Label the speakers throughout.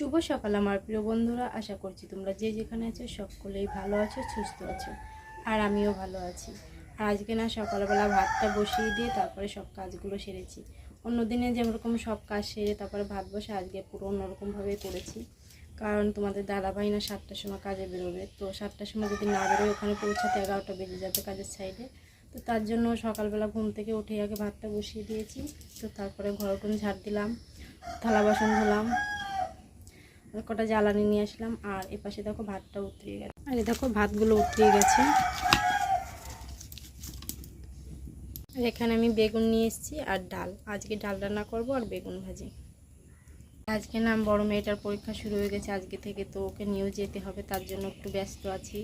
Speaker 1: শুভ সকাল আমার প্রিয় বন্ধুরা। আশা করছি তোমরা যে যেখানে আছো সকলেই ভালো আছো, সুস্থ আছো, আর আমিও ভালো আছি। আর আজকে না সকালবেলা ভাতটা বসিয়ে দিয়ে তারপরে সব কাজগুলো সেরেছি। অন্যদিনে যেরকম সব কাজ সেরে তারপরে ভাত বসে আজকে পুরো অন্যরকমভাবে করেছি। কারণ তোমাদের দাদাভাই না সাতটার সময় কাজে বেরোবে। তো সাতটার সময় যদি না বেরোয়, ওখানে পৌঁছাতে এগারোটা বেজে যাবে কাজের সাইডে। তো তার জন্য সকালবেলা ঘুম থেকে উঠে আগে ভাতটা বসিয়ে দিয়েছি। তো তারপরে ঘর উঠোন ঝাড় দিলাম, থালা বাসন ধুলাম কটা জ্বালানি নিয়ে আসলাম, আর এপাশে দেখো ভাতটা উতরিয়ে গেছে। আর এই দেখো ভাতগুলো উতরিয়ে গেছে। এখানে আমি বেগুন নিয়ে এসেছি আর ডাল। আজকে ডাল রান্না করব আর বেগুন ভাজি। আজকে না বড় মেয়েটার পরীক্ষা শুরু হয়ে গেছে আজকে থেকে, তো ওকে নিয়েও যেতে হবে, তার জন্য একটু ব্যস্ত আছি।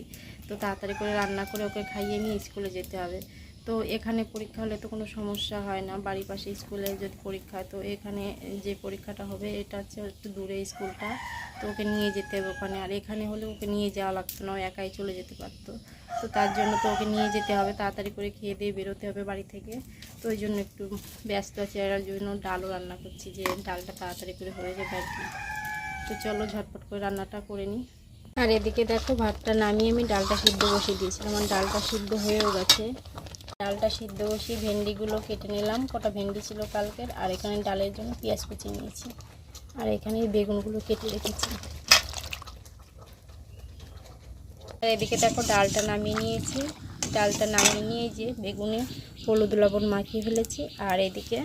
Speaker 1: তো তাড়াতাড়ি করে রান্না করে ওকে খাইয়ে নিয়ে স্কুলে যেতে হবে। তো এখানে পরীক্ষা হলে তো কোনো সমস্যা হয় না। বাড়ির পাশে স্কুলে যদি পরীক্ষা, তো এখানে যে পরীক্ষাটা হবে, এটা হচ্ছে একটু দূরে স্কুলটা, তো ওকে নিয়ে যেতে হবে ওখানে। আর এখানে হলে ওকে নিয়ে যাওয়া লাগতো না একাই চলে যেতে পারতো। তো তার জন্য তো ওকে নিয়ে যেতে হবে, তাড়াতাড়ি করে খেয়ে দিয়ে বেরোতে হবে বাড়ি থেকে। তো ওই জন্য একটু ব্যস্ত আছি আর জন্য ডালও রান্না করছি, যে ডালটা তাড়াতাড়ি করে হয়ে যাবে আর কি। তো চলো ঝটপট করে রান্নাটা করে নিই। আর এদিকে দেখো, ভাতটা নামিয়ে আমি ডালটা সিদ্ধ বসিয়ে দিয়েছিলাম। আমার ডালটা সিদ্ধ হয়েও গেছে। ডালটা সিদ্ধ বসিয়ে ভেন্ডিগুলো কেটে নিলাম। কটা ভেন্ডি ছিল কালকের, আর এখানে ডালের জন্য পেঁয়াজ কুচি নিয়েছি। আর এখানে বেগুনগুলো কেটে রেখেছি। এদিকে দেখো ডালটা নামিয়ে নিয়েছি। ডালটা নামিয়ে নিয়ে যে বেগুনে হলুদ লবণ মাখিয়ে ফেলেছি, আর এদিকে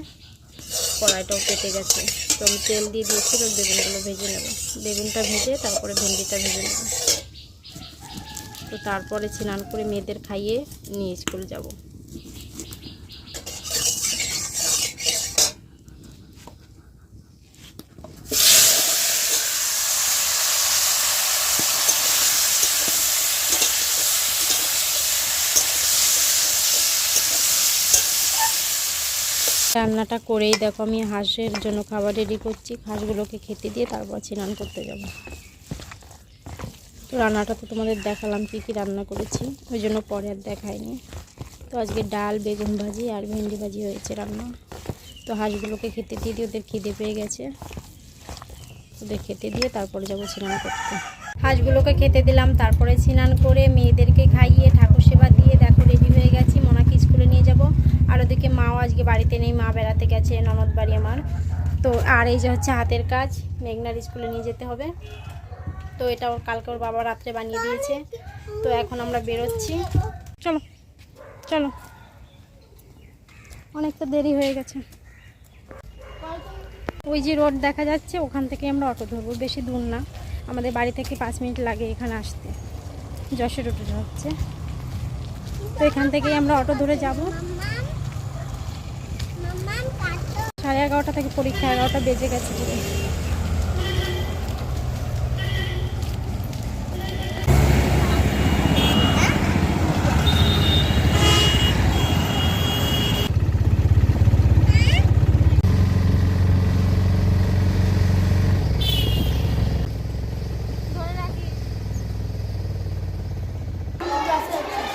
Speaker 1: কড়াইটাও কেটে গেছে। তো আমি তেল দিয়ে দিয়েছি, তো বেগুনগুলো ভেজে নেব। বেগুনটা ভেজে তারপরে ভেন্ডিটা ভেজে নেব। তো তারপরে স্নান করে মেয়েদের খাইয়ে নিয়ে স্কুল যাব। রান্নাটা করেই দেখো, আমি হাঁসের জন্য খাবার রেডি করছি। হাঁসগুলোকে খেতে দিয়ে তারপর স্নান করতে যাব। তো রান্নাটা তো তোমাদের দেখালাম, কী কী রান্না করেছি। ওই জন্য পরে আর দেখায়নি তো আজকে ডাল, বেগুন ভাজি আর ভেন্ডি ভাজি হয়েছে রান্না। তো হাঁসগুলোকে খেতে দিয়ে দিয়ে ওদের খিদে পেয়ে গেছে। ওদের খেতে দিয়ে তারপরে যাব স্নান করতে। হাঁসগুলোকে খেতে দিলাম, তারপরে স্নান করে মেয়েদেরকে খাইয়ে ঠাকুর সেবা দিয়ে দেখো রেডি হয়ে গেছি মোনাকে স্কুলে নিয়ে যাব আর ওদিকে মাও আজকে বাড়িতে নেই, মা বেড়াতে গেছে, ননদ বাড়ি আমার। তো আর এই যে হচ্ছে হাতের কাজ, মেঘনার স্কুলে নিয়ে যেতে হবে। তো এটা ওর কালকে ওর বাবা রাত্রে বানিয়ে দিয়েছে। তো এখন আমরা বেরোচ্ছি। চলো চলো। অনেকটা দেরি হয়ে গেছে। ওই যে রোড দেখা যাচ্ছে, ওখান থেকে আমরা অটো ধরবো। বেশি দূর না। আমাদের বাড়ি থেকে পাঁচ মিনিট লাগে এখানে আসতে। যশোর অটো হচ্ছে তো এখান থেকেই আমরা অটো ধরে যাব। সাড়ে এগারোটা থেকে পরীক্ষা এগারোটা বেজে গেছে পুরো।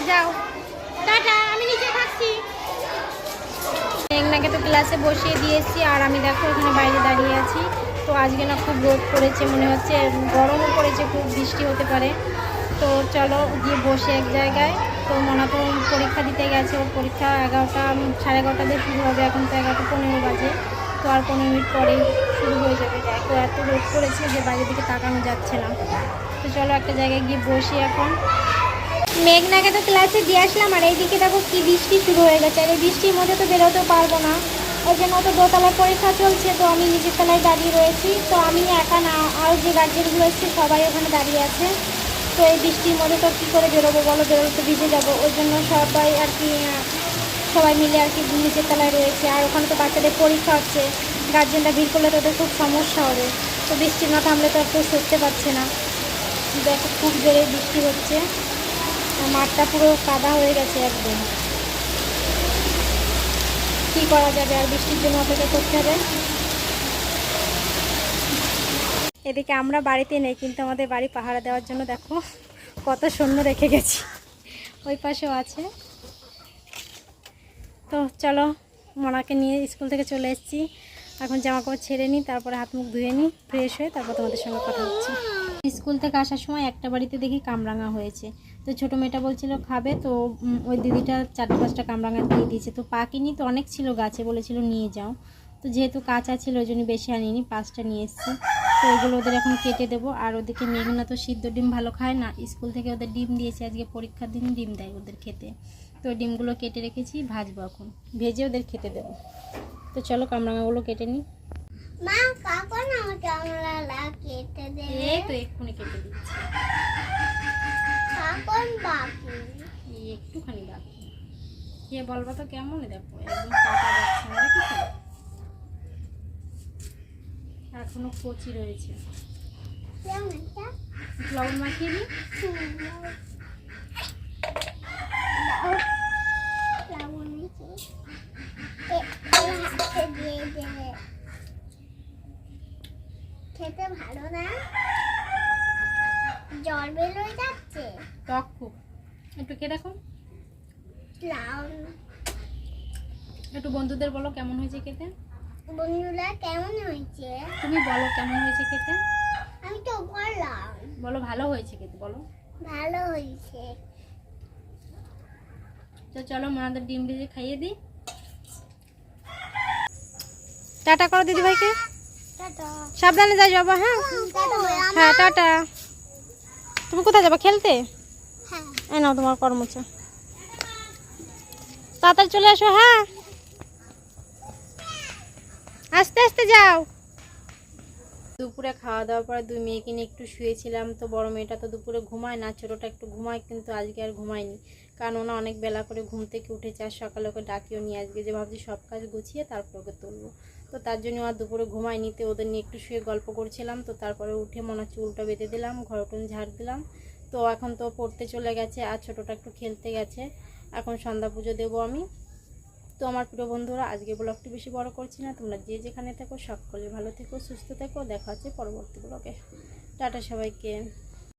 Speaker 1: যাও টাটা আমি নিচে থাকছি মেঘনাকে তো ক্লাসে বসিয়ে দিয়েছি আর আমি দেখো এখানে বাইরে দাঁড়িয়ে আছি। তো আজকে না খুব রোদ পড়েছে, মনে হচ্ছে গরমও পড়েছে, খুব বৃষ্টি হতে পারে। তো চলো গিয়ে বসে এক জায়গায়। তো মনে তো পরীক্ষা দিতে গেছে, ওর পরীক্ষা এগারোটা, সাড়ে এগারোটা দিয়ে শুরু হবে। এখন তো এগারোটা পনেরো বাজে। তো আর পনেরো মিনিট পরেই শুরু হয়ে যাবে। দেখো, এত রোদ পড়েছে যে বাইরের দিকে তাকানো যাচ্ছে না। তো চলো একটা জায়গায় গিয়ে বসি এখন। মেঘনাকে তো ক্লাসে দিয়ে আসলাম আর এইদিকে দেখো কি বৃষ্টি শুরু হয়ে গেছে। আর এই বৃষ্টির মধ্যে তো বেরোতে পারব না। ওই জন্য তো দোতলায় পরীক্ষা চলছে, তো আমি নিজের তলায় দাঁড়িয়ে রয়েছি। তো আমি একা না আরও যে গার্জেনগুলো এসছে সবাই ওখানে দাঁড়িয়ে আছে। তো এই বৃষ্টির মধ্যে তো কী করে বেরোবো বলো? বেরোলে তো ভিজে যাব। ওই জন্য সবাই আর কি সবাই মিলে আর কি নিচের তলায় রয়েছে। আর ওখানে তো বাচ্চাদের পরীক্ষা হচ্ছে। গার্জেনরা ভিড় করলে তো ওদের খুব সমস্যা হবে। তো বৃষ্টি না থামলে তো আর কেউ সরতে পারছে না। দেখো খুব জোরে বৃষ্টি হচ্ছে। আর মাঠটা পুরো কাদা হয়ে গেছে একদম। কি করা যাবে আর বৃষ্টির জন্য অপেক্ষা করতে হবে? এদিকে আমরা বাড়িতে নেই, কিন্তু আমাদের বাড়ি পাহারা দেওয়ার জন্য দেখো কত সৈন্য রেখে গেছি। ওই পাশেও আছে। তো চলো, মোনাকে নিয়ে স্কুল থেকে চলে এসেছি। এখন জামা কাপড় ছেড়ে নিই, তারপরে হাত মুখ ধুয়ে নিই ফ্রেশ হয়ে তারপর তোমাদের সঙ্গে কথা হচ্ছে। স্কুল থেকে আসার সময় একটা বাড়িতে দেখি কামরাঙা হয়েছে। তো ছোটো মেয়েটা বলছিল, খাবে? তো ওই দিদিটা চারটে পাঁচটা কামরাঙা দিয়ে দিয়েছে। তো পাকিনি, তো অনেক ছিল গাছে, বলেছিল নিয়ে যাও। তো যেহেতু কাঁচা ছিল, ওই জন্য বেশি আনিনি, পাঁচটা নিয়ে এসেছি। তো ওগুলো ওদের এখন কেটে দেবো। আর ওদেরকে মেঘনা তো সিদ্ধ ডিম ভালো খায় না, স্কুল থেকে ওদের ডিম দিয়েছে, আজকে পরীক্ষার দিন ডিম দেয় ওদের খেতে। তো ডিমগুলো কেটে রেখেছি, ভাজবো এখন। ভেজে ওদের খেতে দেবো। তো চলো কামরাঙাগুলো কেটে নিই
Speaker 2: কখন আমাকে আমরা কেটে দেবে
Speaker 1: এই তো এক্ষুনি কেটে দিচ্ছি।
Speaker 2: কখন বাকি।
Speaker 1: এই একটুখানি বাকি। কে বলব তো কেমন? দেখো একদম কাটা যাচ্ছে না দেখেছ? এখনও কচি রয়েছে। লবণ মাখিয়ে দিই?
Speaker 2: খেতে ভালো না? জল বেরোয় যাচ্ছে।
Speaker 1: টক খুব। একটু কে দেখো। একটু বন্ধুদের বলো কেমন হয়েছে খেতে?
Speaker 2: বন্ধুরা কেমন হয়েছে?
Speaker 1: তুমি বলো কেমন হয়েছে খেতে?
Speaker 2: আমি তো বললাম।
Speaker 1: বলো ভালো হয়েছে খেতে বলো।
Speaker 2: ভালো হয়েছে।
Speaker 1: তো চলো মোনাদের ডিম ভেজে খাইয়ে দিই। টাটা করো দিদি ভাইকে
Speaker 2: টাটা
Speaker 1: সাবধানে যাই যাব হ্যাঁ? হ্যাঁ টাটা। তুমি কোথায় যাবে খেলতে?
Speaker 2: হ্যাঁ।
Speaker 1: নাও তোমার কর্মচা। তাড়াতাড়ি চলে আসো হ্যাঁ? আস্তে আস্তে যাও। দুপুরে খাওয়া দাওয়ার পরে দুই মেয়েকে নিয়ে একটু শুয়েছিলাম তো বড় মেয়েটা তো দুপুরে ঘুমায় না ছোটোটা একটু ঘুমায় কিন্তু আজকে আর ঘুমায়নি। কারণ ওনা অনেক বেলা করে ঘুম থেকে উঠেছে আর সকালে ওকে ডাকিও নিয়ে আসবে যে ভাবছি সব কাজ গুছিয়ে তারপর ওকে তুলবো। তো তার জন্য আর দুপুরে ঘুমায়নি নিতে ওদের নিয়ে একটু শুয়ে গল্প করছিলাম, তো তারপরে উঠে মনে হচ্ছে চুলটা বেঁধে দিলাম ঘর উঠোন ঝাড় দিলাম। তো এখন তো পড়তে চলে গেছে আর ছোটোটা একটু খেলতে গেছে, এখন সন্ধ্যা পুজো দেবো আমি। তো আমার প্রিয় বন্ধুরা, আজকে ব্লগটি বেশি বড় করছি না, তোমরা যে যেখানে থাকো, সকলে ভালো থেকো, সুস্থ থেকো, দেখা হচ্ছে পরবর্তী ব্লগে। টাটা সবাইকে।